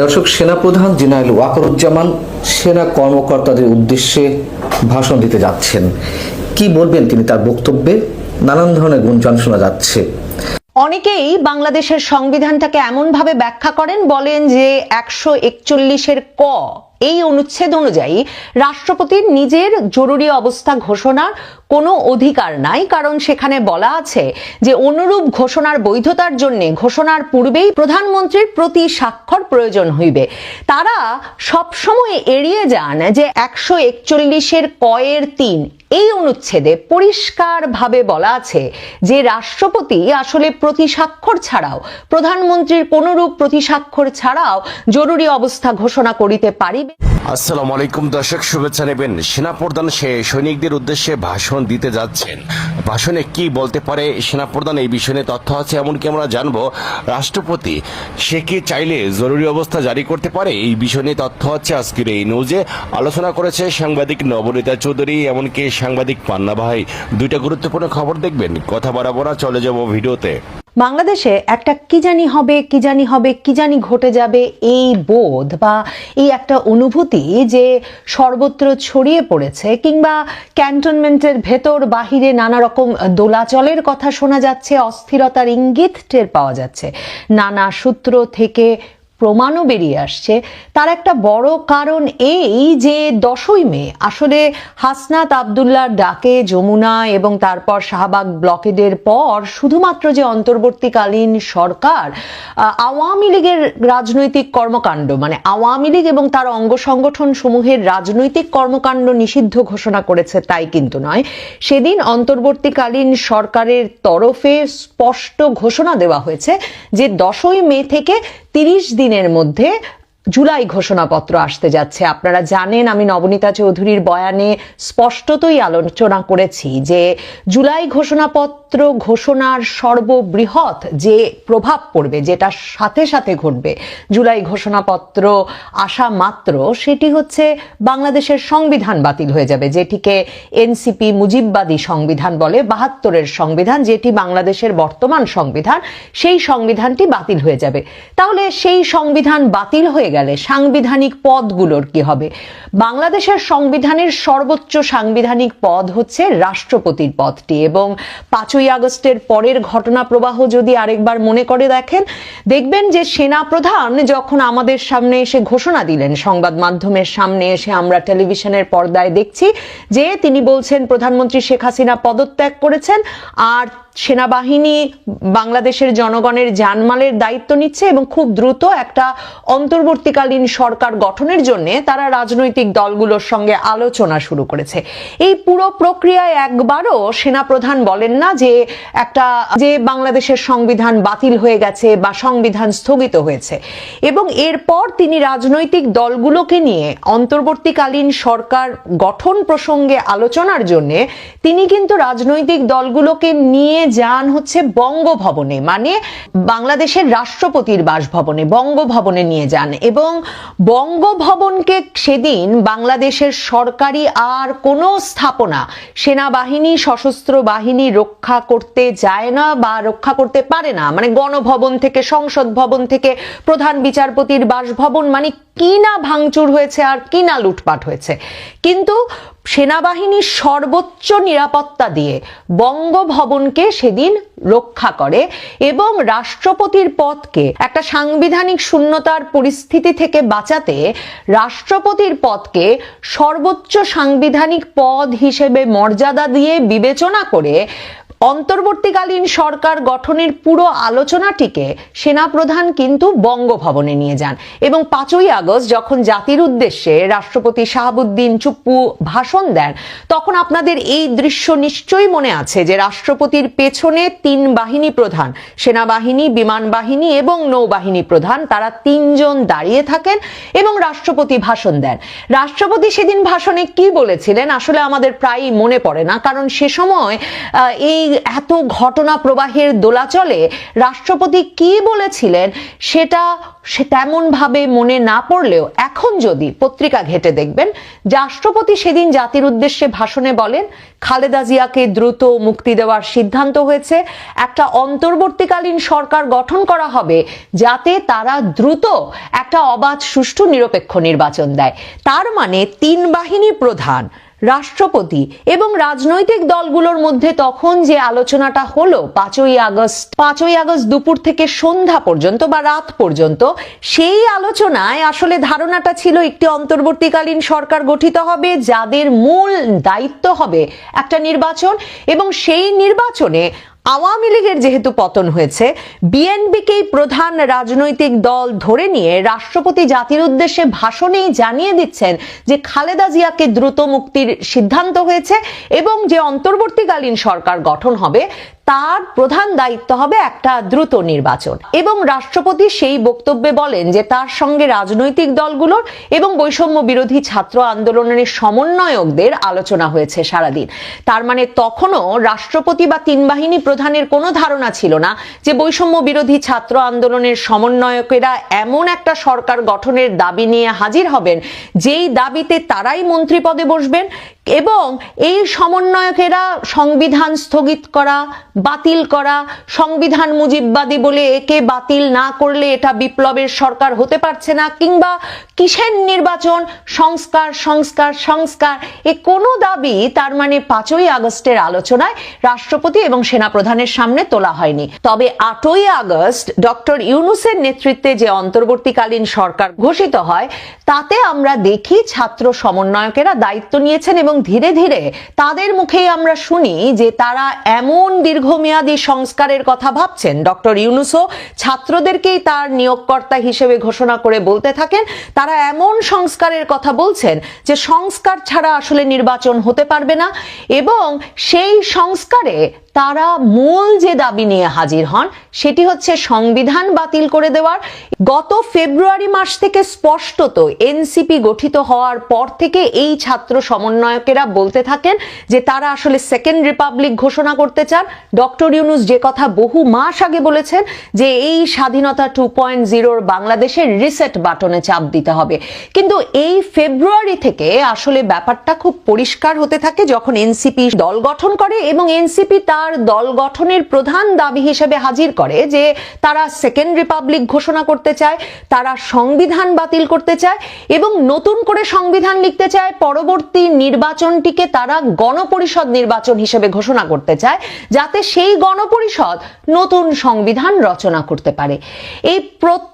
দর্শক, সেনাপ্রধান জেনারেল ওয়াকরুজ্জামান সেনা কর্মকর্তাদের উদ্দেশ্যে ভাষণ দিতে যাচ্ছেন। কি বলবেন তিনি তার বক্তব্যে? নানান ধরনের গুঞ্জন শোনা যাচ্ছে। অনেকেই বাংলাদেশের সংবিধানটাকে এমনভাবে ব্যাখ্যা করেন, বলেন যে একশো একচল্লিশের ক এই অনুচ্ছেদ অনুযায়ী রাষ্ট্রপতির নিজের জরুরি অবস্থা ঘোষণার কোনো অধিকার নাই, কারণ সেখানে বলা আছে যে অনুরূপ ঘোষণার বৈধতার জন্য ঘোষণার পূর্বেই প্রধানমন্ত্রীর প্রতি স্বাক্ষর প্রয়োজন হইবে। তারা সবসময় এড়িয়ে যান যে একশো একচল্লিশের কয়ের তিন এই অনুচ্ছেদে পরিষ্কারভাবে বলা আছে যে রাষ্ট্রপতি আসলে প্রতিস্বাক্ষর ছাড়াও, প্রধানমন্ত্রীর কোনরূপ প্রতিস্বাক্ষর ছাড়াও জরুরি অবস্থা ঘোষণা করিতে পারিবে। আসসালামু আলাইকুম, দর্শক, শুভেচ্ছা নেবেন। সেনাপ্রধান সে সৈনিকদের উদ্দেশ্যে ভাষণ দিতে যাচ্ছেন। ভাষণে কি বলতে পারে সেনাপ্রধান, এই বিষয়ে নিয়ে তথ্য আছে, এমনকি আমরা জানব, রাষ্ট্রপতি সে কি চাইলে জরুরি অবস্থা জারি করতে পারে? এই বিষয় নিয়ে তথ্য আছে আজকের এই নিউজে। আলোচনা করেছে সাংবাদিক নবনীতা চৌধুরী, এমনকি সাংবাদিক পান্না ভাই। দুইটা গুরুত্বপূর্ণ খবর দেখবেন। কথা বাড়াবো না, চলে যাব ভিডিওতে। বাংলাদেশে একটা কি জানি হবে, কি জানি হবে, কি জানি ঘটে যাবে এই বোধ বা এই একটা অনুভূতি যে সর্বত্র ছড়িয়ে পড়েছে কিংবা ক্যান্টনমেন্টের ভেতর বাহিরে নানা রকম দোলাচলের কথা শোনা যাচ্ছে, অস্থিরতার ইঙ্গিত টের পাওয়া যাচ্ছে। নানা সূত্র থেকে প্রমাণও বেরিয়ে আসছে। তার একটা বড় কারণ এই যে দশই মে, আসলে হাসনাত আবদুল্লার ডাকে যমুনা এবং তারপর শাহবাগ ব্লকেডের পর শুধুমাত্র যে অন্তর্বর্তীকালীন সরকার আওয়ামী লীগের রাজনৈতিক কর্মকাণ্ড মানে আওয়ামী লীগ এবং তার অঙ্গ সংগঠন সমূহের রাজনৈতিক কর্মকাণ্ড নিষিদ্ধ ঘোষণা করেছে তাই কিন্তু নয়। সেদিন অন্তর্বর্তীকালীন সরকারের তরফে স্পষ্ট ঘোষণা দেওয়া হয়েছে যে দশই মে থেকে তিরিশ দিনের মধ্যে জুলাই ঘোষণাপত্র আসতে যাচ্ছে। আপনারা জানেন, আমি নবনীতা চৌধুরীর বয়ানে স্পষ্টতই আলোচনা করেছি যে জুলাই ঘোষণাপত্র ঘোষণার সর্ববৃহৎ যে প্রভাব পড়বে, যেটা সাথে সাথে ঘটবে, জুলাই ঘোষণাপত্র আসা মাত্র, সেটি হচ্ছে বাংলাদেশের সংবিধান বাতিল হয়ে যাবে, যেটিকে এনসিপি মুজিববাদী সংবিধান বলে, বাহাত্তরের সংবিধান, যেটি বাংলাদেশের বর্তমান সংবিধান, সেই সংবিধানটি বাতিল হয়ে যাবে। তাহলে সেই সংবিধান বাতিল হয়ে গেলে সাংবিধানিক পদগুলোর কি হবে? বাংলাদেশের সংবিধানের সর্বোচ্চ সাংবিধানিক পদ হচ্ছে রাষ্ট্রপতির পদটি এবং পাঁচই আগস্টের পরের ঘটনা প্রবাহ যদি আরেকবার মনে করে দেখেন, দেখবেন যে সেনা প্রধান যখন আমাদের সামনে এসে ঘোষণা দিলেন, সংবাদ মাধ্যমের সামনে এসে আমরা টেলিভিশনের পর্দায় দেখছি যে তিনি বলছেন, প্রধানমন্ত্রী শেখ হাসিনা পদত্যাগ করেছেন, আর সেনাবাহিনী বাংলাদেশের জনগণের জানমালের দায়িত্ব নিচ্ছে এবং খুব দ্রুত একটা অন্তর্বর্তীকালীন সরকার গঠনের জন্য তারা রাজনৈতিক দলগুলোর সঙ্গে আলোচনা শুরু করেছে। এই পুরো প্রক্রিয়ায় একবারও সেনাপ্রধান বলেন না যে একটা যে বাংলাদেশের সংবিধান বাতিল হয়ে গেছে বা সংবিধান স্থগিত হয়েছে। এবং এরপর তিনি রাজনৈতিক দলগুলোকে নিয়ে অন্তর্বর্তীকালীন সরকার গঠন প্রসঙ্গে আলোচনার জন্য তিনি কিন্তু রাজনৈতিক দলগুলোকে নিয়ে যান হচ্ছে বঙ্গভবনে মানে বাংলাদেশের রাষ্ট্রপতির বাসভবনে, বঙ্গভবনে নিয়ে যান। এবং বঙ্গভবনকে সেদিন বাংলাদেশের সরকারি আর কোনো স্থাপনা, সেনাবাহিনী, সশস্ত্র বাহিনী রক্ষা করতে যায় না বা রক্ষা করতে পারে না মানে গণভবন থেকে, সংসদ ভবন থেকে প্রধান বিচারপতির বাসভবন মানে কি না ভাঙচুর হয়েছে আর কি না লুটপাট হয়েছে। কিন্তু সেনাবাহিনীর সর্বোচ্চ নিরাপত্তা দিয়ে বঙ্গভবনকে সেদিন রক্ষা করে এবং রাষ্ট্রপতির পদকে একটা সাংবিধানিক শূন্যতার পরিস্থিতি থেকে বাঁচাতে রাষ্ট্রপতির পদকে সর্বোচ্চ সাংবিধানিক পদ হিসেবে মর্যাদা দিয়ে বিবেচনা করে অন্তর্বর্তীকালীন সরকার গঠনের পুরো আলোচনাটিকে সেনাপ্রধান কিন্তু বঙ্গভবনে নিয়ে যান এবং পাঁচই আগস্ট যখন জাতির উদ্দেশ্যে রাষ্ট্রপতি শাহাবুদ্দিন চুপ্পু ভাষণ দেন, তখন আপনাদের এই দৃশ্য নিশ্চয়ই মনে আছে যে রাষ্ট্রপতির পেছনে তিন বাহিনী প্রধান, সেনাবাহিনী, বিমান বাহিনী এবং নৌবাহিনী প্রধান, তারা তিনজন দাঁড়িয়ে থাকেন এবং রাষ্ট্রপতি ভাষণ দেন। রাষ্ট্রপতি সেদিন ভাষণে কি বলেছিলেন আসলে আমাদের প্রায়ই মনে পড়ে না, কারণ সে সময় এই এত ঘটনা প্রবাহের দোলাচলে রাষ্ট্রপতি কি বলেছিলেন সেটা সে তেমন ভাবে মনে না পড়লেও এখন যদি পত্রিকা ঘেটে দেখবেন, রাষ্ট্রপতি সেদিন জাতির উদ্দেশ্যে ভাষণে বলেন, খালেদা জিয়াকে দ্রুত মুক্তি দেওয়ার সিদ্ধান্ত হয়েছে, একটা অন্তর্বর্তীকালীন সরকার গঠন করা হবে যাতে তারা দ্রুত একটা অবাধ সুষ্ঠু নিরপেক্ষ নির্বাচন দেয়। তার মানে তিন বাহিনী প্রধান রাষ্ট্রপতি এবং রাজনৈতিক দলগুলোর মধ্যে তখন যে আলোচনাটা হলো পাঁচই আগস্ট পাঁচই আগস্ট দুপুর থেকে সন্ধ্যা পর্যন্ত বা রাত পর্যন্ত, সেই আলোচনায় আসলে ধারণাটা ছিল একটি অন্তর্বর্তীকালীন সরকার গঠিত হবে, যাদের মূল দায়িত্ব হবে একটা নির্বাচন এবং সেই নির্বাচনে আওয়ামী লীগের যেহেতু পতন হয়েছে, বিএনপিকেই প্রধান রাজনৈতিক দল ধরে নিয়ে রাষ্ট্রপতি জাতির উদ্দেশ্যে ভাষণেই জানিয়ে দিচ্ছেন যে খালেদা জিয়াকে দ্রুত মুক্তির সিদ্ধান্ত হয়েছে এবং যে অন্তর্বর্তীকালীন সরকার গঠন হবে তার প্রধান দায়িত্ব হবে একটা দ্রুত নির্বাচন। এবং রাষ্ট্রপতি সেই বক্তব্যে বলেন যে তার সঙ্গে রাজনৈতিক দলগুলোর এবং বৈষম্য বিরোধী ছাত্র আন্দোলনের সমন্বয়কদের আলোচনা হয়েছে সারাদিন। তার মানে তখনও রাষ্ট্রপতি বা তিন বাহিনী প্রধানের কোনো ধারণা ছিল না যে বৈষম্য বিরোধী ছাত্র আন্দোলনের সমন্বয়কেরা এমন একটা সরকার গঠনের দাবি নিয়ে হাজির হবেন, যেই দাবিতে তারাই মন্ত্রী পদে বসবেন এবং এই সমন্বয়কেরা সংবিধান স্থগিত করা বাতিল করা, সংবিধান মুজিববাদী বলে একে বাতিল না করলে এটা বিপ্লবের সরকার হতে পারছে না, কিংবা কিসের নির্বাচন? সংস্কার সংস্কার সংস্কার। এ কোনো দাবি তার মানে পাঁচই আগস্টের আলোচনায় রাষ্ট্রপতি এবং সেনাপ্রধানের সামনে তোলা হয়নি। তবে আটই আগস্ট ডক্টর ইউনুসের নেতৃত্বে যে অন্তর্বর্তীকালীন সরকার ঘোষিত হয়, তাতে আমরা দেখি ছাত্র সমন্বয়কেরা দায়িত্ব নিয়েছেন এবং ধীরে ধীরে তাদের মুখেই আমরা শুনি যে তারা এমন দীর্ঘমেয়াদী সংস্কারের কথা ভাবছেন ডক্টর ইউনুসও। ছাত্রদেরকেই তার নিয়োগকর্তা হিসেবে ঘোষণা করে বলতে থাকেন। তারা এমন সংস্কারের কথা বলছেন যে সংস্কার ছাড়া আসলে নির্বাচন হতে পারবে না এবং সেই সংস্কারে তারা মূল যে দাবি নিয়ে হাজির হন সেটি হচ্ছে সংবিধান বাতিল করে দেওয়ার। গত ফেব্রুয়ারি মাস থেকে স্পষ্টত এনসিপি গঠিত হওয়ার পর থেকে এই ছাত্র সমন্বয়কেরা বলতে থাকেন যে তারা আসলে সেকেন্ড রিপাবলিক ঘোষণা করতে চান। ডক্টর ইউনুস যে কথা বহু মাস আগে বলেছেন যে এই স্বাধীনতা টু পয়েন্ট জিরোর বাংলাদেশের রিসেট বাটনে চাপ দিতে হবে। কিন্তু এই ফেব্রুয়ারি থেকে আসলে ব্যাপারটা খুব পরিষ্কার হতে থাকে যখন এনসিপি দল গঠন করে এবং এনসিপি তার দল গঠনের প্রধান দাবি হিসেবে হাজির করে যে তারা সেকেন্ড রিপাবলিক ঘোষণা করতে চায়, তারা সংবিধান বাতিল করতে চায় এবং নতুন করে সংবিধান লিখতে চায়, পরবর্তী নির্বাচনটিকে তারা গণপরিষদ নির্বাচন হিসেবে ঘোষণা করতে চায়, যাতে সেই গণপরিষদ নতুন সংবিধান রচনা করতে পারে এই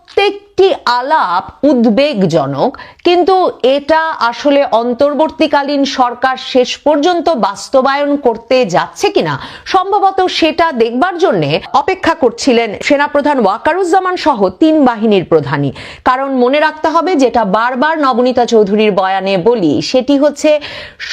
প্রত্যেকটি আলাপ উদ্বেগজনক, কিন্তু এটা আসলে অন্তর্বর্তীকালীন সরকার শেষ পর্যন্ত বাস্তবায়ন করতে যাচ্ছে কিনা, সম্ভবত সেটা দেখবার জন্য অপেক্ষা করছিলেন সেনাপ্রধান ওয়াকারুজ্জামান সহ তিন বাহিনীর প্রধানই। কারণ মনে রাখতে হবে, যেটা বারবার নবনীতা চৌধুরীর বয়ানে বলি, সেটি হচ্ছে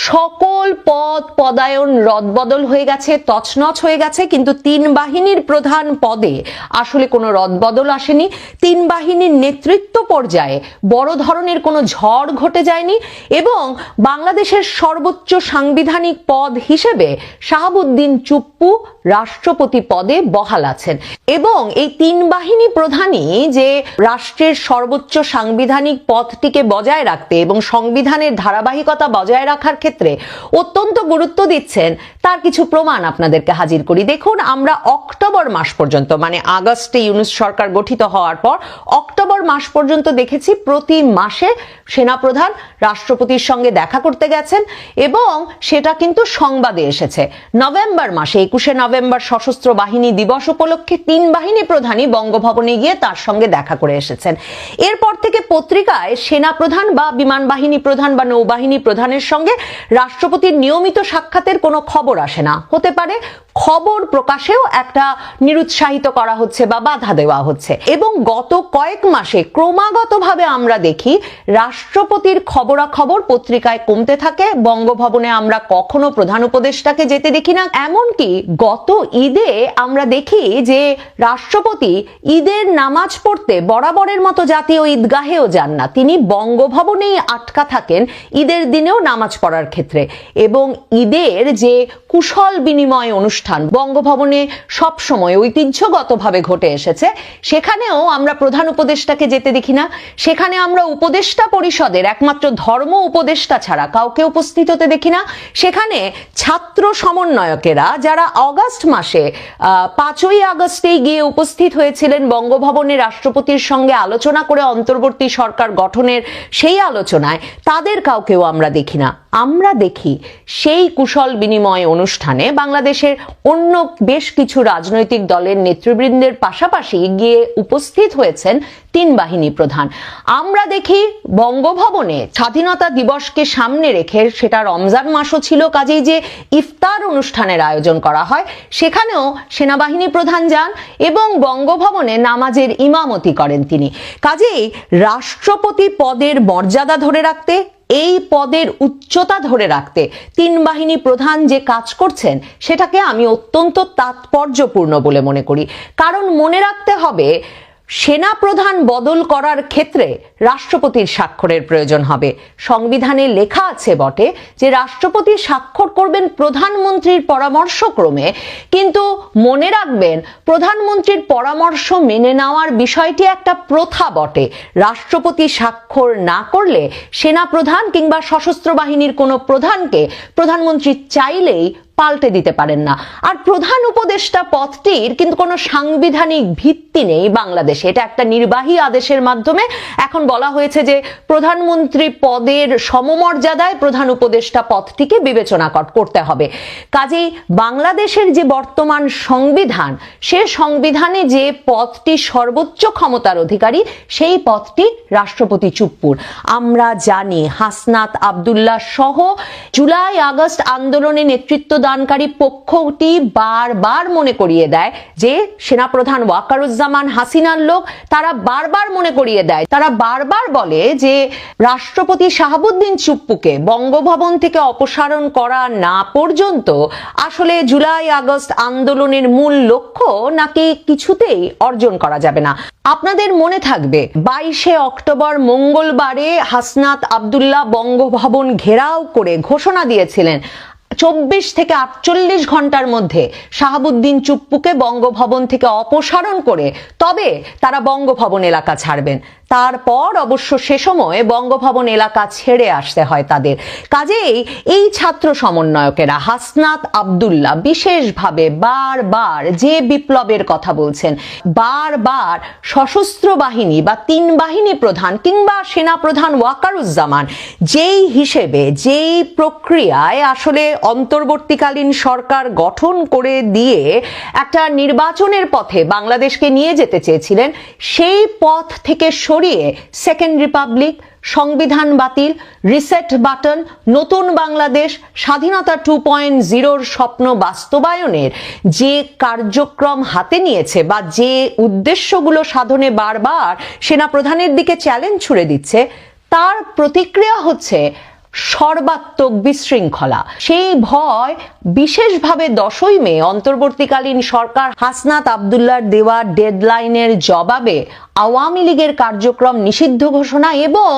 সকল পদ পদায়ন রদবদল হয়ে গেছে, তছনছ হয়ে গেছে, কিন্তু তিন বাহিনীর প্রধান পদে আসলে কোনো রদবদল আসেনি। তিন বাহিনীর নেতৃত্ব পর্যায়ে বড় ধরনের কোনো ঝড় ঘটে যায়নি এবং বাংলাদেশের সর্বোচ্চ সাংবিধানিক পদ হিসেবে শাহাবুদ্দিন চুপ্পু রাষ্ট্রপতি পদে বহাল আছেন। এবং এই তিন বাহিনী প্রধানই যে রাষ্ট্রের সর্বোচ্চ সাংবিধানিক পদটিকে বজায় রাখতে এবং সংবিধানের ধারাবাহিকতা বজায় রাখার ক্ষেত্রে অত্যন্ত গুরুত্ব দিচ্ছেন, তার কিছু প্রমাণ আপনাদেরকে হাজির করি। দেখুন, আমরা অক্টোবর মাস পর্যন্ত মানে আগস্টে ইউনুস সরকার গঠিত হওয়ার পর অক্টোবর মাস পর্যন্ত দেখেছি প্রতি মাসে সেনাপ্রধান রাষ্ট্রপতির সঙ্গে দেখা করতে গেছেন এবং সেটা কিন্তু সংবাদে এসেছে। নভেম্বর মাসে, একুশে নভেম্বর সশস্ত্র বাহিনী দিবস উপলক্ষে তিন বাহিনী প্রধানই বঙ্গভবনে গিয়ে তার সঙ্গে দেখা করে এসেছেন। এরপর থেকে পত্রিকায় সেনাপ্রধান বা বিমান বাহিনী প্রধান বা নৌবাহিনী প্রধানের সঙ্গে রাষ্ট্রপতির নিয়মিত সাক্ষাতের কোনো খবর আসে না। হতে পারে খবর প্রকাশেও একটা নিরুৎসাহিত করা হচ্ছে বা বাধা দেওয়া হচ্ছে। এবং গত কয়েক মাসে ক্রমাগতভাবে আমরা দেখি রাষ্ট্রপতির খবরাখবর পত্রিকায় কমতে থাকে, বঙ্গভবনে আমরা কখনো প্রধান উপদেষ্টাকে যেতে দেখি না। এমনকি গত ঈদে আমরা দেখি যে রাষ্ট্রপতি ঈদের নামাজ পড়তে বরাবরের মতো জাতীয় ঈদগাহেও যান না। তিনি বঙ্গভবনেই আটকা থাকেন ঈদের দিনেও নামাজ পড়ার ক্ষেত্রে। এবং ঈদের যে কুশল বিনিময় অনুষ্ঠান অনুষ্ঠান বঙ্গভবনে সবসময় ঐতিহ্যগতভাবে ঘটে এসেছে। সেখানেও আমরা প্রধান উপদেষ্টাকে যেতে দেখি না। সেখানে আমরা উপদেষ্টা পরিষদের একমাত্র ধর্ম উপদেষ্টা ছাড়া কাউকে উপস্থিত হতে দেখি না। সেখানে ছাত্র সমন্বয়কেরা যারা অগাস্ট মাসে পাঁচই আগস্টেই গিয়ে উপস্থিত হয়েছিলেন বঙ্গভবনে রাষ্ট্রপতির সঙ্গে আলোচনা করে অন্তর্বর্তী সরকার গঠনের সেই আলোচনায়, তাদের কাউকেও আমরা দেখি না। আমরা দেখি সেই কুশল বিনিময় অনুষ্ঠানে বাংলাদেশের অন্য বেশ কিছু রাজনৈতিক দলের নেতৃবৃন্দের পাশাপাশি গিয়ে উপস্থিত হয়েছেন তিন বাহিনী প্রধান। আমরা দেখি বঙ্গভবনে স্বাধীনতা দিবসকে সামনে রেখে সেটা রমজান মাসও ছিল, কাজেই যে ইফতার অনুষ্ঠানের আয়োজন করা হয়, সেখানেও সেনাবাহিনী প্রধান যান এবং বঙ্গভবনে নামাজের ইমামতি করেন তিনি। কাজেই রাষ্ট্রপতি পদের মর্যাদা ধরে রাখতে এই পদের উচ্চতা ধরে রাখতে তিন বাহিনী প্রধান যে কাজ করছেন, সেটাকে আমি অত্যন্ত তাৎপর্যপূর্ণ বলে মনে করি। কারণ মনে রাখতে হবে সেনা প্রধান বদল করার ক্ষেত্রে রাষ্ট্রপতির স্বাক্ষরের প্রয়োজন হবে। সংবিধানে লেখা আছে বটে যে রাষ্ট্রপতি স্বাক্ষর করবেন প্রধানমন্ত্রীর পরামর্শক্রমে, কিন্তু মনে রাখবেন প্রধানমন্ত্রীর পরামর্শ মেনে নেওয়ার বিষয়টি একটা প্রথা বটে। রাষ্ট্রপতি স্বাক্ষর না করলে সেনা প্রধান কিংবা সশস্ত্র বাহিনীর কোনো প্রধানকে প্রধানমন্ত্রী চাইলেই পাল্টে দিতে পারেন না। আর প্রধান উপদেষ্টা পদটির কিন্তু কোনো সাংবিধানিক ভিত্তি নেই বাংলাদেশে। এটা একটা নির্বাহী আদেশের মাধ্যমে। এখন বলা হয়েছে যে প্রধানমন্ত্রী পদের সমমর্যাদায় প্রধান উপদেষ্টা পদটিকে বিবেচনা কর- করতে হবে। কাজেই বাংলাদেশের যে বর্তমান সংবিধান, সে সংবিধানে যে পদটি সর্বোচ্চ ক্ষমতার অধিকারী, সেই পদটি রাষ্ট্রপতি চুপ্পুর। আমরা জানি হাসনাত আবদুল্লাহ সহ জুলাই আগস্ট আন্দোলনে নেতৃত্ব দানকারী পক্ষটি বারবার মনে করিয়ে দেয় যে সেনাপ্রধান ওয়াকারুজ্জামান হাসিনার লোক তারা বারবার মনে করিয়ে দেয়। তারা বারবার বলে যে রাষ্ট্রপতি শাহাবুদ্দিন চুপ্পুকে বঙ্গভবন থেকে অপসারণ করা না পর্যন্ত আসলে জুলাই আগস্ট আন্দোলনের মূল লক্ষ্য নাকি কিছুতেই অর্জন করা যাবে না। আপনাদের মনে থাকবে, বাইশে অক্টোবর মঙ্গলবারে হাসনাত আবদুল্লাহ বঙ্গভবন ঘেরাও করে ঘোষণা দিয়েছিলেন। চব্বিশ থেকে আটচল্লিশ ঘণ্টার মধ্যে শাহাবুদ্দিন চুপ্পুকে বঙ্গভবন থেকে অপসারণ করে তবে তারা বঙ্গভবন এলাকা ছাড়বেন। তারপর অবশ্য সে সময় বঙ্গভবন এলাকা ছেড়ে আসতে হয় তাদের। কাজেই এই ছাত্র সমন্বয়কেরা হাসনাত আবদুল্লাহ বিশেষভাবে বারবার যে বিপ্লবের কথা বলছেন, বারবার সশস্ত্র বাহিনী বা তিন বাহিনী প্রধান কিংবা সেনা প্রধান ওয়াকারুজ্জামান, যেই হিসেবে, যেই প্রক্রিয়ায় আসলে অন্তর্বর্তীকালীন সরকার গঠন করে দিয়ে একটা নির্বাচনের পথে বাংলাদেশকে নিয়ে যেতে চেয়েছিলেন, সেই পথ থেকে সরিয়ে সেকেন্ড রিপাবলিক সংবিধান বাতিল রিসেট বাটন নতুন বাংলাদেশ, স্বাধীনতা টু পয়েন্ট জিরোর স্বপ্ন বাস্তবায়নের যে কার্যক্রম হাতে নিয়েছে বা যে উদ্দেশ্যগুলো সাধনে বারবার সেনাপ্রধানের দিকে চ্যালেঞ্জ ছুড়ে দিচ্ছে, তার প্রতিক্রিয়া হচ্ছে সর্বাত্মক বিশৃঙ্খলা। সেই ভয় বিশেষভাবে দশই মে অন্তর্বর্তীকালীন সরকার হাসনাত আবদুল্লার দেওয়া ডেডলাইনের জবাবে আওয়ামী লীগের কার্যক্রম নিষিদ্ধ ঘোষণা এবং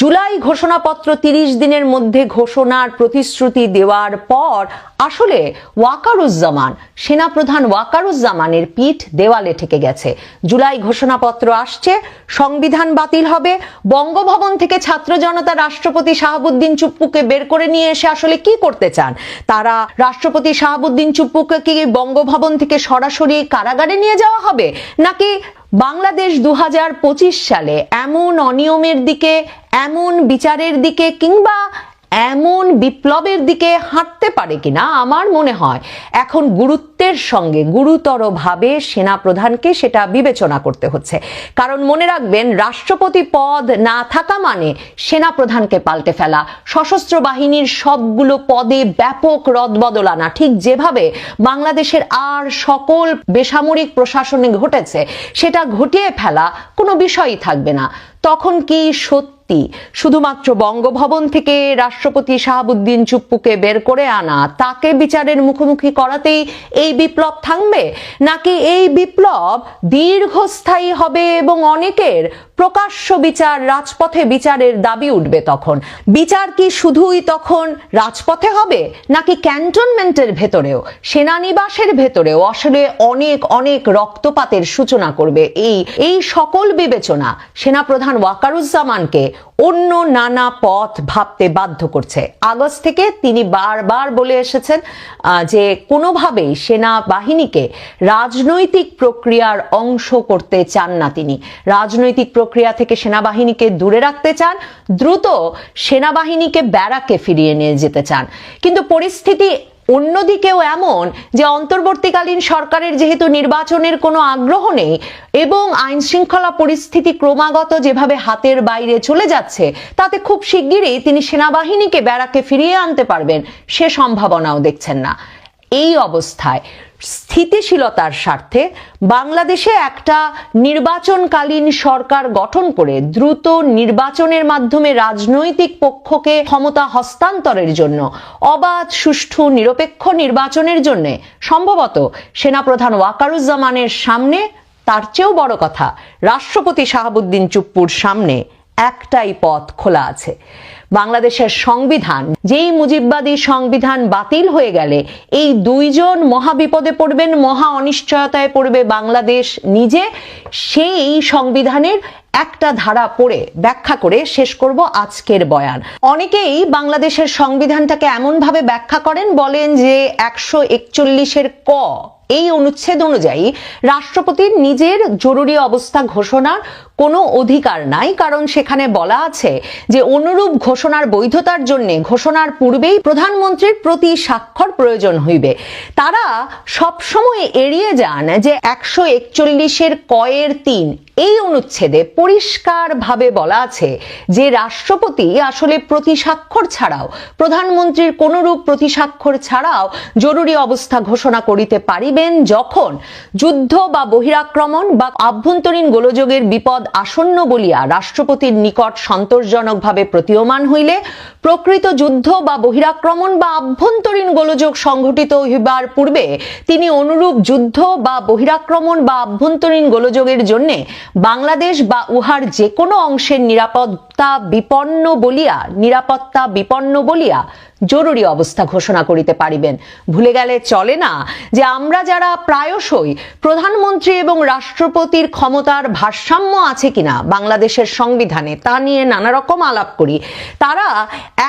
জুলাই ঘোষণাপত্র তিরিশ দিনের মধ্যে ঘোষণার প্রতিশ্রুতি দেওয়ার পর আসলে ওয়াকারুজ্জামান, সেনাপ্রধান ওয়াকারুজ্জামানের পিঠ দেওয়ালে ঠেকে গেছে। জুলাই ঘোষণাপত্র আসছে, সংবিধান বাতিল হবে, বঙ্গভবন থেকে ছাত্র জনতা রাষ্ট্রপতি শাহাবুদ্দিন চুপ্পুকে বের করে নিয়ে এসে আসলে কি করতে চান? তারা রাষ্ট্রপতি শাহাবুদ্দিন চুপ্পুকে কি বঙ্গভবন থেকে সরাসরি কারাগারে নিয়ে যাওয়া হবে? নাকি বাংলাদেশ দু হাজার পঁচিশ সালে এমন অনিয়মের দিকে এমন বিচারের দিকে কিংবা এমন বিপ্লবের দিকে হাঁটতে পারে কিনা আমার মনে হয় এখন গুরুত্বের সঙ্গে গুরুতরভাবে সেনা প্রধানকে সেটা বিবেচনা করতে হচ্ছে। কারণ মনে রাখবেন, রাষ্ট্রপতি পদ না থাকা মানে সেনা প্রধানকে পাল্টে ফেলা। সশস্ত্র বাহিনীর সবগুলো পদে ব্যাপক রদবদল আনা। ঠিক যেভাবে বাংলাদেশের আর সকল বেসামরিক প্রশাসনে ঘটেছে, সেটা ঘটিয়ে ফেলা কোনো বিষয়ই থাকবে না। তখন কি সত্যি ভিত্তি শুধুমাত্র বঙ্গভবন থেকে রাষ্ট্রপতি শাহাবুদ্দিন চুপ্পুকে বের করে আনা, তাকে বিচারের মুখোমুখি করাতেই এই বিপ্লব থামবে? নাকি এই বিপ্লব দীর্ঘস্থায়ী হবে এবং অনেকের প্রকাশ্য বিচার রাজপথে বিচারের দাবি উঠবে তখন? বিচার কি শুধুই তখন রাজপথে হবে, নাকি ক্যান্টনমেন্টের ভেতরেও, সেনানিবাসের ভেতরেও? আসলে অনেক অনেক রক্তপাতের সূচনা করবে এই এই সকল বিবেচনা সেনাপ্রধান ওয়াকারুজ্জামানকে অন্য নানা পথ ভাবতে বাধ্য করছে। আগস্ট থেকে তিনি বারবার বলে এসেছেন যে কোনোভাবেই সেনাবাহিনীকে রাজনৈতিক প্রক্রিয়ার অংশ করতে চান না তিনি। রাজনৈতিক প্রক্রিয়া থেকে সেনাবাহিনীকে দূরে রাখতে চান, দ্রুত সেনাবাহিনীকে ব্যারাকে ফিরিয়ে নিয়ে যেতে চান। কিন্তু পরিস্থিতি অন্যদিকেও এমন যে অন্তর্বর্তীকালীন সরকারের যেহেতু নির্বাচনের কোনো আগ্রহ নেই এবং আইন শৃঙ্খলা পরিস্থিতি ক্রমাগত যেভাবে হাতের বাইরে চলে যাচ্ছে, তাতে খুব শিগগিরই তিনি সেনাবাহিনীকে ব্যারাকে ফিরিয়ে আনতে পারবেন, সে সম্ভাবনাও দেখছেন না। এই অবস্থায় স্থিতিশীলতার স্বার্থে বাংলাদেশে একটা নির্বাচনকালীন সরকার গঠন করে দ্রুত নির্বাচনের মাধ্যমে রাজনৈতিক পক্ষকে ক্ষমতা হস্তান্তরের জন্য, অবাধ, সুষ্ঠু, নিরপেক্ষ নির্বাচনের জন্য। সম্ভবত সেনাপ্রধান ওয়াকারুজ্জামানের সামনে তার চেয়েও বড় কথা, রাষ্ট্রপতি শাহাবুদ্দিন চুপ্পুর সামনে একটাই পথ খোলা আছে। বাংলাদেশের সংবিধান। যেই মুজিববাদী সংবিধান বাতিল হয়ে গেলে এই দুইজন মহাবিপদে পড়বেন, মহা অনিশ্চয়তায় পড়বে বাংলাদেশ নিজে, সেই সংবিধানের একটা ধারা পড়ে ব্যাখ্যা করে শেষ করব আজকের বয়ান। অনেকেই বাংলাদেশের সংবিধানটাকে এমনভাবে ব্যাখ্যা করেন, বলেন যে একশো একচল্লিশের ক এই অনুচ্ছেদ অনুযায়ী রাষ্ট্রপতির নিজের জরুরি অবস্থা ঘোষণার কোনো অধিকার নাই, কারণ সেখানে বলা আছে যে অনুরূপ ঘোষণার বৈধতার জন্য ঘোষণার পূর্বেই প্রধানমন্ত্রীর প্রতি স্বাক্ষর প্রয়োজন হইবে। তারা সবসময় এড়িয়ে যান যে একশো একচল্লিশের কয়ের তিন এই অনুচ্ছেদে পরিষ্কারভাবে বলা আছে যে রাষ্ট্রপতি আসলে প্রতিস্বাক্ষর ছাড়াও, প্রধানমন্ত্রীর কোনরূপ প্রতিস্বাক্ষর ছাড়াও জরুরি অবস্থা ঘোষণা করিতে পারিবেন যখন যুদ্ধ বা বহিরাক্রমণ বা আভ্যন্তরীণ গোলযোগের বিপদ আসন্ন বলিয়া রাষ্ট্রপতির নিকট সন্তোষজনকভাবে প্রতীয়মান হইলে প্রকৃত যুদ্ধ বা বহিরাক্রমণ বা আভ্যন্তরীণ গোলযোগ সংঘটিত হইবার পূর্বে তিনি অনুরূপ যুদ্ধ বা বহিরাক্রমণ বা আভ্যন্তরীণ গোলযোগের জন্য বাংলাদেশ বা উহার যে কোনো অংশের নিরাপত্তা বিপন্ন বলিয়া, নিরাপত্তা বিপন্ন বলিয়া জরুরি অবস্থা ঘোষণা করিতে পারিবেন। ভুলে গেলে চলে না যে আমরা যারা প্রায়শই প্রধানমন্ত্রী এবং রাষ্ট্রপতির ক্ষমতার ভারসাম্য আছে কিনা, বাংলাদেশের সংবিধানে তা নিয়ে নানা রকম আলাপ করি, তারা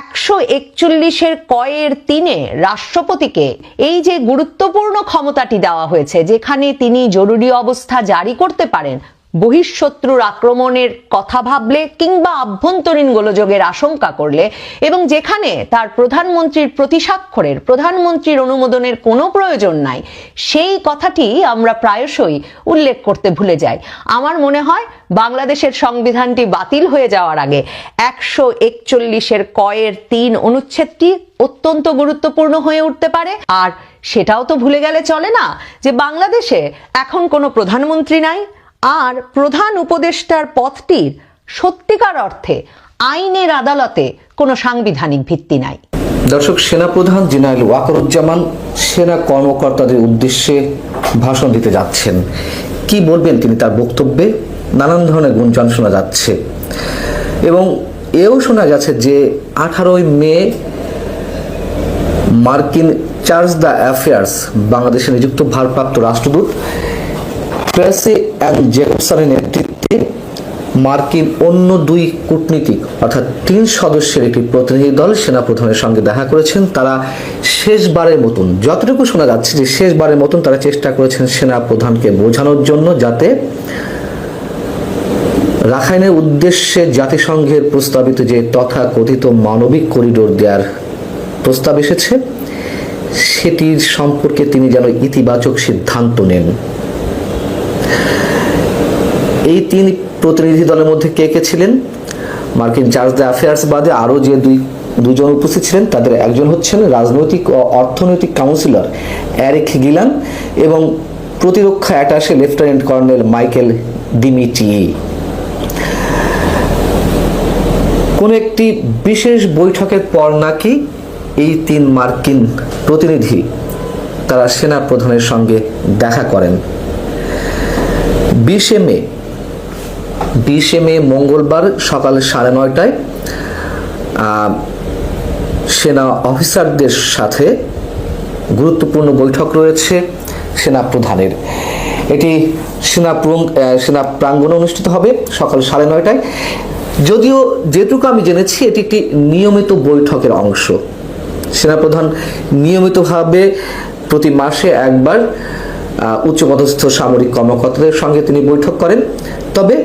একশো একচল্লিশের কয়ের তিনে রাষ্ট্রপতিকে এই যে গুরুত্বপূর্ণ ক্ষমতাটি দেওয়া হয়েছে, যেখানে তিনি জরুরি অবস্থা জারি করতে পারেন বহিঃশত্রুর আক্রমণের কথা ভাবলে কিংবা আভ্যন্তরীণ গোলযোগের আশঙ্কা করলে এবং যেখানে তার প্রধানমন্ত্রীর প্রতিস্বাক্ষরের, প্রধানমন্ত্রীর অনুমোদনের কোনো প্রয়োজন নাই, সেই কথাটি আমরা প্রায়শই উল্লেখ করতে ভুলে যাই। আমার মনে হয় বাংলাদেশের সংবিধানটি বাতিল হয়ে যাওয়ার আগে একশো একচল্লিশের কয়ের তিন অনুচ্ছেদটি অত্যন্ত গুরুত্বপূর্ণ হয়ে উঠতে পারে। আর সেটাও তো ভুলে গেলে চলে না যে বাংলাদেশে এখন কোনো প্রধানমন্ত্রী নাই আর প্রধান উপদেষ্টার পদটির সত্যিকার অর্থে আইনের আদালতে কোনো সাংবিধানিক ভিত্তি নাই। দর্শক, সেনাপ্রধান জেনারেল ওয়াকারুজ্জামান সেনা কর্মকর্তাদের উদ্দেশ্যে ভাষণ দিতে যাচ্ছেন। কি বলবেন তিনি তার বক্তব্যে? নানান ধরনের গুঞ্জন শোনা যাচ্ছে। এবং এও শোনা গেছে যে আঠারোই মে মার্কিন চার্জ দ্য অ্যাফেয়ার্স বাংলাদেশে নিযুক্ত ভারপ্রাপ্ত রাষ্ট্রদূত ট্রেসি অ্যান্ড জেকবসনের নেতৃত্বে মার্কিন অন্য দুই কূটনীতিক, অর্থাৎ তিন সদস্যের একটি প্রতিনিধি দল সেনাপ্রধানের সঙ্গে দেখা করেছেন। তারা শেষবারের মতন, যতটুকু শোনা যাচ্ছে যে শেষবারের মতন তারা চেষ্টা করেছেন সেনাপ্রধানকে বোঝানোর জন্য যাতে রাখাইনের উদ্দেশ্যে জাতিসংঘের প্রস্তাবিত যে তথাকথিত মানবিক করিডোর দেওয়ার প্রস্তাব এসেছে, সেটির সম্পর্কে তিনি যেন ইতিবাচক সিদ্ধান্ত নেন। এই তিন প্রতিনিধি দলের মধ্যে কে কে ছিলেন? মার্কিন চার্জ দ্য অ্যাফেয়ার্স বাদে আরও যে দুই, দুজন উপস্থিত ছিলেন, তাদের একজন হচ্ছেন রাজনৈতিক ও অর্থনৈতিক কাউন্সিলর অ্যারিক গিলান এবং প্রতিরক্ষা অ্যাটাশে লেফটেন্যান্ট কর্নেল মাইকেল ডিমিটি কোনো একটি বিশেষ বৈঠকের পর নাকি এই তিন মার্কিন প্রতিনিধি তারা সেনা প্রধানের সঙ্গে দেখা করেন? বিশে মে বিশে মে মঙ্গলবার সকাল সাড়ে নয়টায় সেনা অফিসারদের সাথে গুরুত্বপূর্ণ বৈঠক রয়েছে সেনা প্রধানের। এটি সেনা সেনা প্রাঙ্গণে অনুষ্ঠিত হবে সকাল সাড়ে নয়টায়। যদিও যেটুকু আমি জেনেছি, এটি একটি নিয়মিত বৈঠকের অংশ। সেনাপ্রধান নিয়মিতভাবে প্রতি মাসে একবার উচ্চপদস্থ সামরিক কর্মকর্তাদের সঙ্গে তিনি বৈঠক করেন। তবে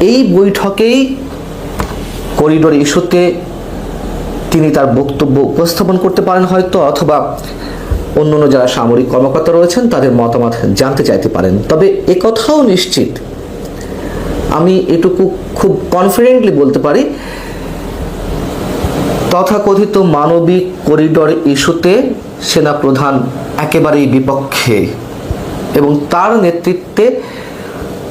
এই বৈঠকেই করিডোর ইস্যুতে তিনি তার বক্তব্য উপস্থাপন করতে পারেন হয়তো, অথবা অন্যান্য যারা সামরিক কর্মকর্তা রয়েছেন, তাদের মতামত জানতে চাইতে পারেন। তবে একথাও নিশ্চিত। আমি এটুকু খুব কনফিডেন্টলি বলতে পারি, তথাকথিত মানবিক করিডর ইস্যুতে সেনাপ্রধান একেবারেই বিপক্ষে এবং তার নেতৃত্বে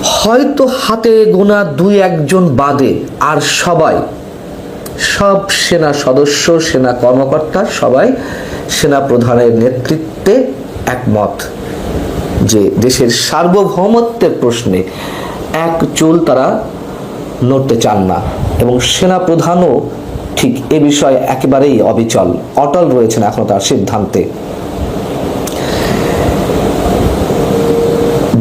হয়তো হাতে গোনা দুই একজন বাদে, আর সবাই, সব সেনা সদস্য, সেনা কর্মকর্তা, সবাই সেনা প্রধানের নেতৃত্বে একমত যে দেশের সার্বভৌমত্বের প্রশ্নে এক চুল তারা নড়তে চান না এবং সেনা প্রধানও ঠিক এ বিষয়ে একেবারেই অবিচল, অটল রয়েছেন এখনও তার সিদ্ধান্তে।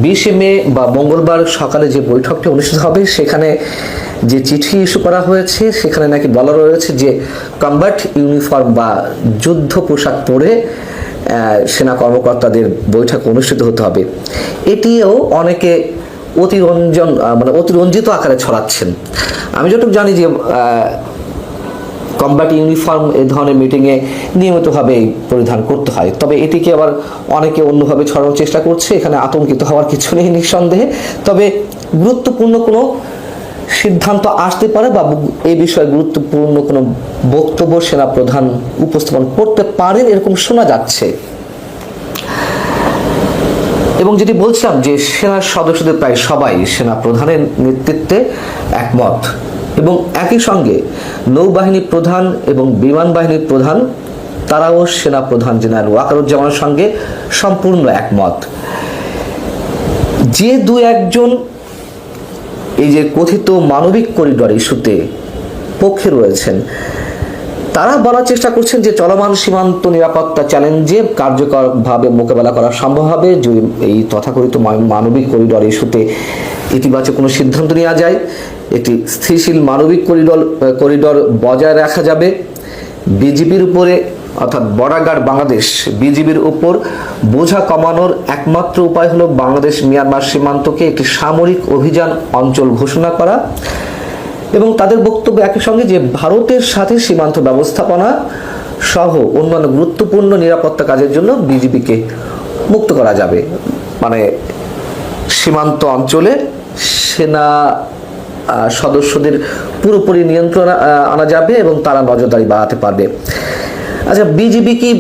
বিশে মে বা মঙ্গলবার সকালে যে বৈঠকটি অনুষ্ঠিত হবে, সেখানে যে চিঠি ইস্যু করা হয়েছে, সেখানে নাকি বলা রয়েছে যে কম্বাট ইউনিফর্ম বা যুদ্ধ পোশাক পরে সেনা কর্মকর্তাদের বৈঠক অনুষ্ঠিত হতে হবে। এটিও অনেকে অতিরঞ্জন মানে অতিরঞ্জিত আকারে ছড়াচ্ছেন। আমি যতটুকু জানি যে কম্ব্যাট ইউনিফর্ম এই ধরনের মিটিংয়ে নিয়মিতভাবে পরিধান করতে হয়। তবে এটিকে আবার অনেকে অন্যভাবে ছড়ানোর চেষ্টা করছে, এখানে আতঙ্কিত হওয়ার কিছু নেই নিঃসন্দেহে। তবে গুরুত্বপূর্ণ কোনো সিদ্ধান্ত আসতে পারে বা এই বিষয়ে গুরুত্বপূর্ণ কোনো বক্তব্য সেনা প্রধান উপস্থাপন করতে পারেন এরকম শোনা যাচ্ছে। এবং যেটি বলছিলাম যে সেনার সদস্যদের প্রায় সবাই সেনা প্রধানের নেতৃত্বে একমত। এবং একই সঙ্গে নৌবাহিনী প্রধান এবং বিমান বাহিনীর প্রধান, তারাও সেনা প্রধান জেনারেল ওয়াকারুজ্জামানের সঙ্গে সম্পূর্ণ একমত। যে দু একজন এই যে কথিত মানবিক করিডর ইস্যুতে পক্ষে রয়েছেন, তারা বলার চেষ্টা করছেন যে চলমান সীমান্ত নিরাপত্তা চ্যালেঞ্জে কার্যকরভাবে মোকাবেলা করা সম্ভব হবে। যদি এই তথাকথিত মানবিক করিডর ইস্যুতে ইতিবাচক কোনো সিদ্ধান্ত নেওয়া যায় একটি স্থিতিশীল মানবিক করিডর করিডর বজায় রাখা যাবে। বিজেপির উপরে, অর্থাৎ বর্ডার বাংলাদেশ, বিজিবির উপর বোঝা কমানোর একমাত্র উপায় হলো বাংলাদেশ মিয়ানমার সীমান্তকে একটি সামরিক অভিযান অঞ্চল ঘোষণা করা এবং তাদের বক্তব্য একই সঙ্গে যে ভারতের সাথে সীমান্ত ব্যবস্থাপনা সহ অন্যান্য গুরুত্বপূর্ণ নিরাপত্তা কাজের জন্য বিজেপিকে মুক্ত করা যাবে। মানে সীমান্ত অঞ্চলে সেনা সদস্যদের পুরোপুরি নিয়ন্ত্রণ আনা যাবে এবং তারা নজরদারি বাড়াতে পারবে। আচ্ছা বিজেপি কি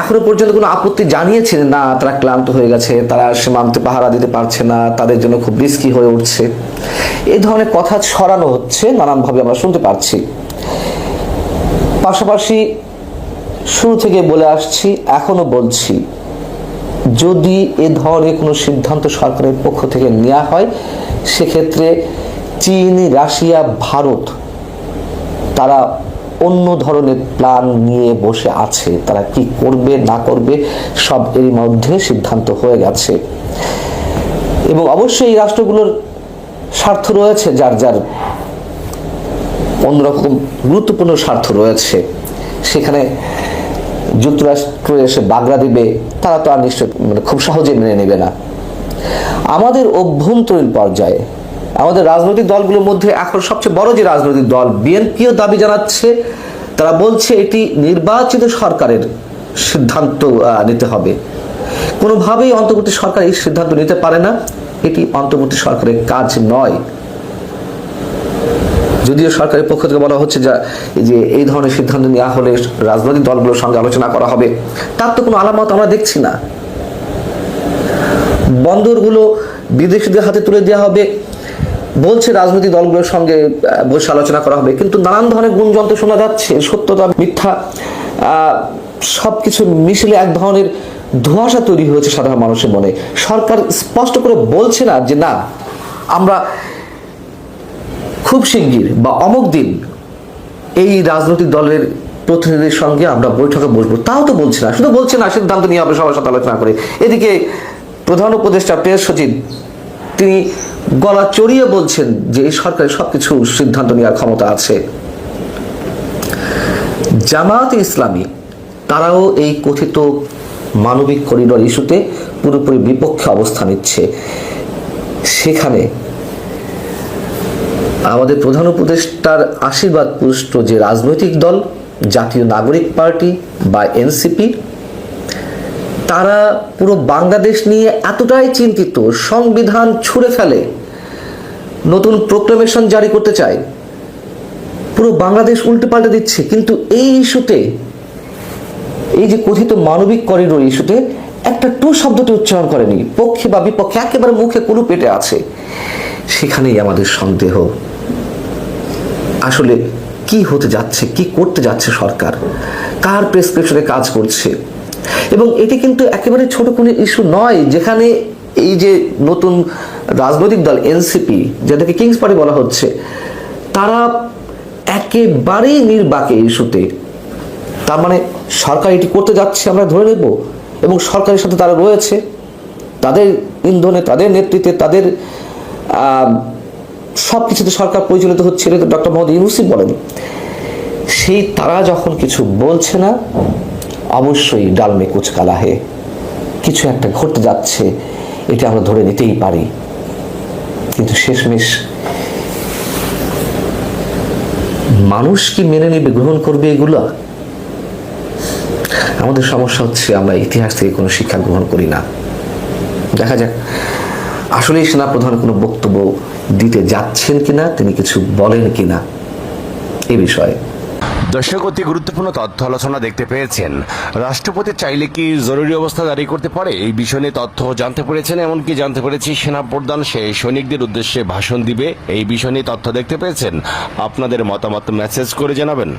এখনও পর্যন্ত কোনো আপত্তি জানিয়েছে না, তারা ক্লান্ত হয়ে গেছে, তারা সীমান্তে পাহারা দিতে পারছে না, তাদের জন্য খুব রিস্কি হয়ে উঠছে। এই ধরনের কথা ছড়ানো হচ্ছে, নানানভাবে আমরা শুনতে পাচ্ছি পাশাপাশি শুরু থেকে বলে আসছি, এখনও বলছি, যদি এ ধরনের কোনো সিদ্ধান্ত সরকারের পক্ষ থেকে নেওয়া হয়, সেক্ষেত্রে চীন, রাশিয়া, ভারত, তারা অন্য ধরনের প্ল্যান নিয়ে বসে আছে। তারা কি করবে, না করবে, সব এরই মধ্যে সিদ্ধান্ত হয়ে গেছে। এবং অবশ্যই এই রাষ্ট্রগুলোর স্বার্থ রয়েছে, যার যার অন্যরকম গুরুত্বপূর্ণ স্বার্থ রয়েছে। সেখানে যুক্তরাষ্ট্র এসে বাগড়া দিবে, তারা তো আর নিশ্চয় মানে খুব সহজে মেনে নেবে না। আমাদের অভ্যন্তরীণ পর্যায়ে আমাদের রাজনৈতিক দলগুলোর মধ্যে এখন সবচেয়ে বড় যে রাজনৈতিক দল বিএনপিও দাবি জানাচ্ছে, তারা বলছে এটি নির্বাচিত সরকারের সিদ্ধান্ত নিতে হবে। কোনোভাবেই অন্তর্বর্তী সরকার এই সিদ্ধান্ত নিতে পারে না। এটি অন্তর্বর্তী সরকারের কাজ নয়। যদিও সরকারের পক্ষ থেকে বলা হচ্ছে যা এই যে এই ধরনের সিদ্ধান্ত নেওয়া হলে রাজনৈতিক দলগুলোর সঙ্গে আলোচনা করা হবে। তার তো কোনো আলামত আমরা দেখছি না। বন্দরগুলো বিদেশিদের হাতে তুলে দেওয়া হবে। বলছে রাজনৈতিক দলগুলোর সঙ্গে বসে আলোচনা করা হবে। কিন্তু নানান ধরনের গুণযন্ত্র শোনা যাচ্ছে, সত্যতা, মিথ্যা সব কিছু মিশলে এক ধরনের ধোঁয়াশা তৈরি হয়েছে সাধারণ মানুষের মনে। সরকার স্পষ্ট করে বলছে না যে, না, আমরা খুব শিগগির বা অমুক দিন এই রাজনৈতিক দলের প্রতিনিধিদের সঙ্গে আমরা বৈঠকে বসবো। তাও তো বলছে না। শুধু বলছে না, সিদ্ধান্ত নিয়ে হবে সবার সাথে আলোচনা করে। এদিকে প্রধান উপদেষ্টা প্রেস সচিব তিনি গলা চড়িয়ে বলছেন যে এই সরকারের সবকিছু সিদ্ধান্ত নেওয়ার ক্ষমতা আছে। জামায়াত ইসলামী, তারাও এই কথিত মানবিক করিডর ইস্যুতে পুরোপুরি বিপক্ষে অবস্থান নিচ্ছে। সেখানে আমাদের প্রধান উপদেষ্টার আশীর্বাদ পুষ্ট যে রাজনৈতিক দল, জাতীয় নাগরিক পার্টি বা এনসিপি তারা পুরো বাংলাদেশ নিয়ে এতটাই চিন্তিত, সংবিধান ছুঁড়ে ফেলে, নতুন প্রোক্লেমেশন জারি করতে চায়। পুরো বাংলাদেশ উল্টে পাল্টে দিচ্ছে। কিন্তু এই ইস্যুতে, এই যে কথিত মানবিক করিডোর ইস্যুতে একটা টু শব্দটি উচ্চারণ করেনি। পক্ষে বা বিপক্ষে একেবারে মুখে কোনো পেটে আছে। সেখানেই আমাদের সন্দেহ। আসলে কি হতে যাচ্ছে, কি করতে যাচ্ছে সরকার? কার প্রেসক্রিপশনে কাজ করছে? এবং এটি কিন্তু একেবারে ছোট কোনো ইস্যু নয়, যেখানে এই যে নতুন রাজনৈতিক দল এনসিপি, যাদেরকে কিংস পার্টি বলা হচ্ছে, তারা একেবারেই নির্বাকে ইস্যুতে তার মানে সরকার এটি করতে যাচ্ছে, আমরা ধরে নেব, এবং সরকারের সাথে তারা রয়েছে, তাদের ইন্ধনে, তাদের নেতৃত্বে, তাদের সব কিছুতে সরকার পরিচালিত হচ্ছে ডক্টর মোহাম্মদ ইউনুসি বলেন। সেই তারা যখন কিছু বলছে না অবশ্যই ডালমে কুচকালা হে কিছু একটা ঘটতে যাচ্ছে, এটা আমরা ধরে নিতেই পারি। কিন্তু শেষমেশ মানুষ কি মেনে নেবে, গ্রহণ করবে এগুলো? আমাদের সমস্যা হচ্ছে আমরা ইতিহাস থেকে কোনো শিক্ষা গ্রহণ করি না। দেখা যাক আসলে সেনাপ্রধান কোনো বক্তব্য দিতে যাচ্ছেন কিনা, তিনি কিছু বলেন কিনা, এ বিষয়ে। দর্শক, অতি গুরুত্বপূর্ণ তথ্য আলোচনা দেখতে পেয়েছেন। রাষ্ট্রপতি চাইলে কি জরুরি অবস্থা জারি করতে পারে? এই বিষয় নিয়ে তথ্য জানতে পেরেছেন, এমনকি জানতে পেরেছি সেনা প্রধান সে সৈনিকদের উদ্দেশ্যে ভাষণ দিবে। এই বিষয় নিয়ে তথ্য দেখতে পেয়েছেন। আপনাদের মতামত মেসেজ করে জানাবেন।